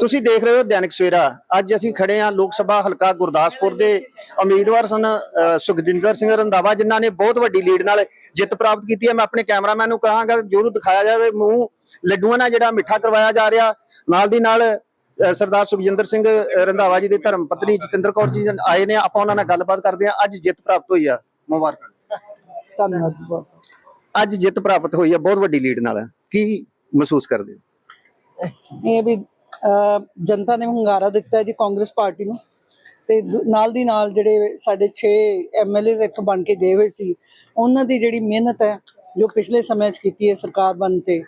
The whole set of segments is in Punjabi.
ਤੁਸੀਂ ਦੇਖ ਰਹੇ ਹੋ ਦੈਨਿਕ ਸਵੇਰਾ। ਅੱਜ ਅਸੀਂ ਖੜੇ ਹਾਂ ਲੋਕ ਸਭਾ ਹਲਕਾ ਗੁਰਦਾਸਪੁਰ ਦੇ ਉਮੀਦਵਾਰ ਸਨ ਸੁਖਜਿੰਦਰ ਸਿੰਘ ਰੰਧਾਵਾ ਜਿਨ੍ਹਾਂ ਨੇ ਬਹੁਤ ਵੱਡੀ ਲੀਡ ਨਾਲ ਜਿੱਤ ਪ੍ਰਾਪਤ ਕੀਤੀ ਹੈ। ਮੈਂ ਆਪਣੇ ਕੈਮਰਾਮੈਨ ਨੂੰ ਕਹਾਂਗਾ ਜਰੂਰ ਦਿਖਾਇਆ ਜਾਵੇ। ਮੂੰਹ ਲੱਡੂਆਂ ਨਾਲ ਜਿਹੜਾ ਮਿੱਠਾ ਕਰਵਾਇਆ ਜਾ ਰਿਹਾ ਨਾਲ ਦੀ ਨਾਲ ਸਰਦਾਰ ਸੁਖਜਿੰਦਰ ਸਿੰਘ ਅ, ਰੰਧਾਵਾ ਜੀ ਦੇ ਧਰਮ ਪਤਨੀ ਜਤਿੰਦਰ ਕੌਰ ਜੀ ਆਏ ਨੇ। ਆਪਾਂ ਉਹਨਾਂ ਨਾਲ ਗੱਲਬਾਤ ਕਰਦੇ ਹਾਂ। ਅੱਜ ਜਿੱਤ ਪ੍ਰਾਪਤ ਹੋਈ ਆ। ਮੁਬਾਰਕਾਂ। ਧੰਨਵਾਦ ਜੀ ਅੱਜ ਜਿੱਤ ਪ੍ਰਾਪਤ ਹੋਈ ਆ ਬਹੁਤ ਵੱਡੀ ਲੀਡ ਨਾਲ। ਕੀ ਮਹਿਸੂਸ ਕਰਦੇ ਹੋ? ਇਹ ਵੀ ਜਨਤਾ ਨੇ ਹੰਗਾਰਾ ਦਿੱਤਾ ਜੀ ਕਾਂਗਰਸ ਪਾਰਟੀ ਨੂੰ। ਤੇ ਨਾਲ ਦੀ ਨਾਲ ਜਿਹੜੇ ਸਾਡੇ 6 ਐਮਐਲਏਜ਼ ਇੱਥੋਂ ਬਣ ਕੇ ਗਏ ਹੋਏ ਸੀ, ਉਹਨਾਂ ਦੀ ਜਿਹੜੀ ਮਿਹਨਤ ਹੈ, ਜੋ ਪਿਛਲੇ ਸਮੇਂ 'ਚ ਕੀਤੀ ਹੈ ਸਰਕਾਰ ਬਣ ਤੇ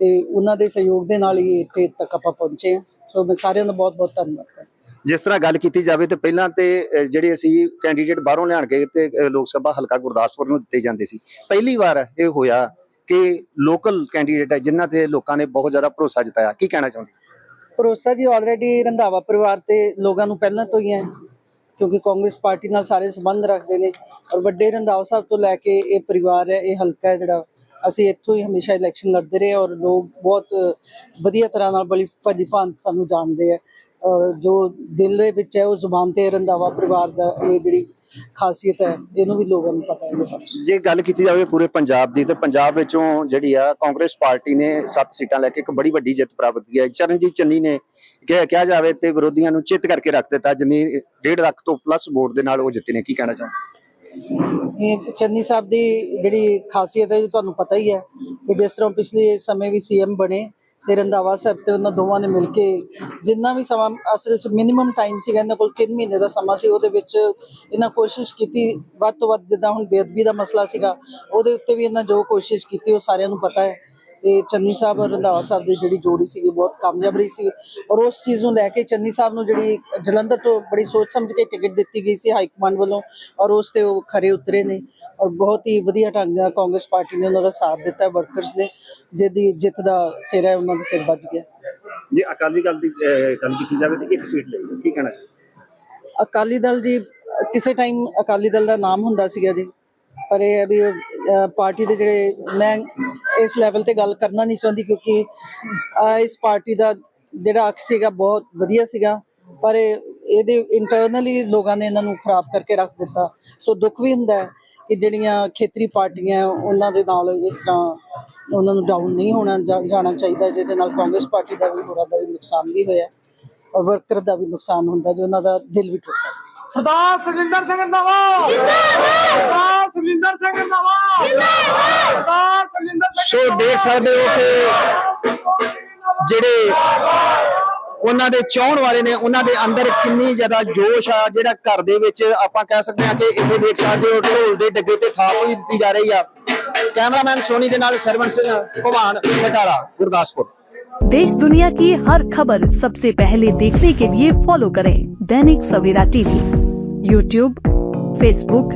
ਤੇ ਉਹਨਾਂ ਦੇ ਸਹਿਯੋਗ ਦੇ ਨਾਲ ਹੀ ਇੱਥੇ ਤੱਕ ਆਪਾਂ ਪਹੁੰਚੇ ਹਾਂ। ਸੋ ਮੈਂ ਸਾਰਿਆਂ ਦਾ ਬਹੁਤ ਬਹੁਤ ਧੰਨਵਾਦ ਕਰਦਾ ਜਿਸ ਤਰ੍ਹਾਂ ਗੱਲ ਕੀਤੀ ਜਾਵੇ ਤੇ ਪਹਿਲਾਂ ਤੇ ਜਿਹੜੇ ਅਸੀਂ ਕੈਂਡੀਡੇਟ ਬਾਹਰੋਂ ਲਿਆਣ ਕੇ ਤੇ ਲੋਕ ਸਭਾ ਹਲਕਾ ਗੁਰਦਾਸਪੁਰ ਨੂੰ ਦਿੱਤੇ ਜਾਂਦੇ ਸੀ। ਪਹਿਲੀ ਵਾਰ ਇਹ ਹੋਇਆ। ਕਿ ਲੋਕਲ ਕੈਂਡੀਡੇਟ ਹੈ, ਜਿਨ੍ਹਾਂ ਤੇ ਲੋਕਾਂ ਨੇ ਬਹੁਤ ਜ਼ਿਆਦਾ ਭਰੋਸਾ ਜਤਾਇਆ। ਕੀ ਕਹਿਣਾ ਚਾਹੁੰਦੇ ਭਰੋਸਾ ਜੀ ਆਲਰੇਡੀ ਰੰਧਾਵਾ ਪਰਿਵਾਰ ਤੇ ਲੋਕਾਂ ਨੂੰ ਪਹਿਲਾਂ ਤੋਂ ਹੀ ਹੈ, ਕਿਉਂਕਿ ਕਾਂਗਰਸ ਪਾਰਟੀ ਨਾਲ ਸਾਰੇ ਸੰਬੰਧ ਰੱਖਦੇ ਨੇ ਔਰ ਵੱਡੇ ਰੰਧਾਵਾ ਸਾਹਿਬ ਤੋਂ ਲੈ ਕੇ ਇਹ ਪਰਿਵਾਰ ਹੈ, ਇਹ ਹਲਕਾ ਹੈ ਜਿਹੜਾ, ਅਸੀਂ ਇੱਥੋਂ ਹੀ ਹਮੇਸ਼ਾ ਇਲੈਕਸ਼ਨ ਲੜਦੇ ਰਹੇ ਔਰ ਲੋਕ ਬਹੁਤ ਵਧੀਆ ਤਰ੍ਹਾਂ ਨਾਲ ਬੜੀ ਭਾਜੀ ਭਾਂਤ ਸਾਨੂੰ ਜਾਣਦੇ ਆ ਜੋ ਦਿਲ ਦੇ ਵਿੱਚ ਹੈ ਉਹ ਜ਼ੁਬਾਨ ਤੇ ਰੰਧਾਵਾ ਪਰਿਵਾਰ ਦਾ ਇਹ ਜਿਹੜੀ ਖਾਸੀਅਤ ਹੈ ਇਹਨੂੰ ਵੀ ਲੋਕਾਂ ਨੂੰ ਪਤਾ ਹੈ। ਜੇ ਗੱਲ ਕੀਤੀ ਜਾਵੇ ਪੂਰੇ ਪੰਜਾਬ ਦੀ ਤੇ ਪੰਜਾਬ ਵਿੱਚੋਂ ਜਿਹੜੀ ਆ ਕਾਂਗਰਸ ਪਾਰਟੀ ਨੇ 7 ਸੀਟਾਂ ਲੈ ਕੇ ਇੱਕ ਬੜੀ ਵੱਡੀ ਜਿੱਤ ਪ੍ਰਾਪਤ ਕੀਤੀ ਹੈ। ਚਰਨਜੀਤ ਚੰਨੀ ਨੇ ਕਿਹਾ ਜਾਵੇ ਤੇ ਵਿਰੋਧੀਆਂ ਨੂੰ ਚਿੱਤ ਕਰਕੇ ਰੱਖ ਦਿੱਤਾ ਜਿੰਨੀ 1.5 ਲੱਖ ਤੋਂ ਪਲੱਸ ਵੋਟ ਦੇ ਨਾਲ ਉਹ ਜਿੱਤੇ ਨੇ। ਕੀ ਕਹਿਣਾ ਚਾਹੁੰਦੇ ਇਹ ਚੰਨੀ ਸਾਹਿਬ ਦੀ ਜਿਹੜੀ ਖਾਸੀਅਤ ਹੈ ਤੁਹਾਨੂੰ ਪਤਾ ਹੀ ਹੈ ਕਿ ਜਿਸ ਤਰ੍ਹਾਂ ਪਿਛਲੇ ਸਮੇਂ ਵੀ ਸੀਐਮ ਬਣੇ ਤੇ ਰੰਧਾਵਾ ਸਾਹਿਬ ਤੇ ਉਹਨਾਂ ਦੋਵਾਂ ਨੇ ਮਿਲ ਕੇ ਜਿੰਨਾ ਵੀ ਸਮਾਂ ਅਸਲ 'ਚ ਮਿਨੀਮਮ ਟਾਈਮ ਸੀਗਾ, ਇਹਨਾਂ ਕੋਲ 3 ਮਹੀਨੇ ਦਾ ਸਮਾਂ ਸੀ, ਉਹਦੇ ਵਿੱਚ ਇਹਨਾਂ ਕੋਸ਼ਿਸ਼ ਕੀਤੀ, ਵੱਧ ਤੋਂ ਵੱਧ ਜਿੱਦਾਂ ਹੁਣ ਬੇਅਦਬੀ ਦਾ ਮਸਲਾ ਸੀਗਾ, ਉਹਦੇ ਉੱਤੇ ਵੀ ਇਹਨਾਂ ਜੋ ਕੋਸ਼ਿਸ਼ ਕੀਤੀ, ਉਹ ਸਾਰਿਆਂ ਨੂੰ ਪਤਾ ਹੈ। ਤੇ ਚੰਨੀ ਸਾਹਿਬ ਔਰ ਰੰਧਾਵਾ ਸਾਹਿਬ ਦੀ ਜਿਹੜੀ ਜੋੜੀ ਸੀਗੀ ਬਹੁਤ ਕਾਮਯਾਬ ਰਹੀ ਸੀ ਔਰ ਉਸ ਚੀਜ਼ ਨੂੰ ਲੈ ਕੇ ਚੰਨੀ ਸਾਹਿਬ ਨੂੰ ਜਿਹੜੀ ਜਲੰਧਰ ਤੋਂ ਬੜੀ ਸੋਚ ਸਮਝ ਕੇ ਟਿਕਟ ਦਿੱਤੀ ਗਈ ਸੀ ਹਾਈ ਕਮਾਂਡ ਵੱਲੋਂ ਔਰ ਉਸ ਤੇ ਉਹ ਖਰੇ ਉਤਰੇ ਨੇ ਔਰ ਬਹੁਤ ਹੀ ਵਧੀਆ ਢੰਗ ਨਾਲ ਕਾਂਗਰਸ ਪਾਰਟੀ ਨੇ ਉਹਨਾਂ ਦਾ ਸਾਥ ਦਿੱਤਾ ਵਰਕਰਸ ਨੇ ਜਿਹਦੀ ਜਿੱਤ ਦਾ ਸਿਰ ਹੈ ਉਹਨਾਂ ਦੇ ਸਿਰ ਵੱਜ ਗਿਆ। ਜੇ ਅਕਾਲੀ ਦਲ ਦੀ ਗੱਲ ਕੀਤੀ ਜਾਵੇ ਤੇ ਇੱਕ ਸੀਟ ਲਈ ਕੀ ਕਹਿਣਾ ਅਕਾਲੀ ਦਲ ਜੀ ਕਿਸੇ ਟਾਈਮ ਅਕਾਲੀ ਦਲ ਦਾ ਨਾਮ ਹੁੰਦਾ ਸੀਗਾ ਜੀ ਪਰ ਇਹ ਵੀ ਪਾਰਟੀ ਦੇ ਜਿਹੜੇ ਮੈਂ ਇਸ ਲੈਵਲ ਤੇ ਗੱਲ ਕਰਨਾ ਨਹੀਂ ਚਾਹੁੰਦੀ ਕਿਉਂਕਿ ਇਸ ਪਾਰਟੀ ਦਾ ਜਿਹੜਾ ਅਕਸ ਸੀਗਾ ਬਹੁਤ ਵਧੀਆ ਸੀਗਾ, ਪਰ ਇਹ- ਇਹਦੇ ਇੰਟਰਨਲੀ ਲੋਕਾਂ ਨੇ ਇਹਨਾਂ ਨੂੰ ਖਰਾਬ ਕਰਕੇ ਰੱਖ ਦਿੱਤਾ। ਸੋ ਦੁੱਖ ਵੀ ਹੁੰਦਾ ਹੈ ਕਿ ਜਿਹੜੀਆਂ ਖੇਤਰੀ ਪਾਰਟੀਆਂ ਉਹਨਾਂ ਦੇ ਨਾਲ ਇਸ ਤਰ੍ਹਾਂ ਉਹਨਾਂ ਨੂੰ ਡਾਊਨ ਨਹੀਂ ਹੋਣਾ ਜਾ- ਜਾਣਾ ਚਾਹੀਦਾ, ਜਿਹਦੇ ਨਾਲ ਕਾਂਗਰਸ ਪਾਰਟੀ ਦਾ ਵੀ ਹੋਰਾਂ ਦਾ ਵੀ ਨੁਕਸਾਨ ਵੀ ਹੋਇਆ ਔਰ ਵਰਕਰ ਦਾ ਵੀ ਨੁਕਸਾਨ ਹੁੰਦਾ, ਜੋ ਉਹਨਾਂ ਦਾ ਦਿਲ ਵੀ ਟੁੱਟਦਾ ਸਰਦਾਰ ਸੁਰਿੰਦਰ ਸਿੰਘ ਰੰਧਾਵਾ! ਸਰਦਾਰ ਸੁਰਿੰਦਰ ਸਿੰਘ ਰੰਧਾਵਾ ਸਰਦਾਰ ਸੁਰਿੰਦਰ ਸਿੰਘ ਸੋ ਦੇਖ ਸਕਦੇ ਹੋ ਕਿ ਜਿਹੜੇ ਉਹਨਾਂ ਦੇ ਚਾਹਣ ਵਾਲੇ ਨੇ ਉਹਨਾਂ ਦੇ ਅੰਦਰ ਕਿੰਨੀ ਜ਼ਿਆਦਾ ਜੋਸ਼ ਆ ਜਿਹੜਾ ਘਰ ਦੇ ਵਿੱਚ ਆਪਾਂ ਕਹਿ ਸਕਦੇ ਹਾਂ ਕਿ ਇੱਥੇ ਦੇਖ ਸਕਦੇ ਹੋ ਢੋਲ ਦੇ ਡੱਗੇ ਤੇ ਥਾਪ ਹੋਈ ਦਿੱਤੀ ਜਾ ਰਹੀ ਆ ਕੈਮਰਾਮੈਨ ਸੋਨੀ ਦੇ ਨਾਲ ਸਰਵਣ ਸਿੰਘ ਭਵਾਨ ਬਟਾਲਾ ਗੁਰਦਾਸਪੁਰ देश दुनिया की हर खबर सबसे पहले देखने के लिए फॉलो करें Dainik Savera TV YouTube Facebook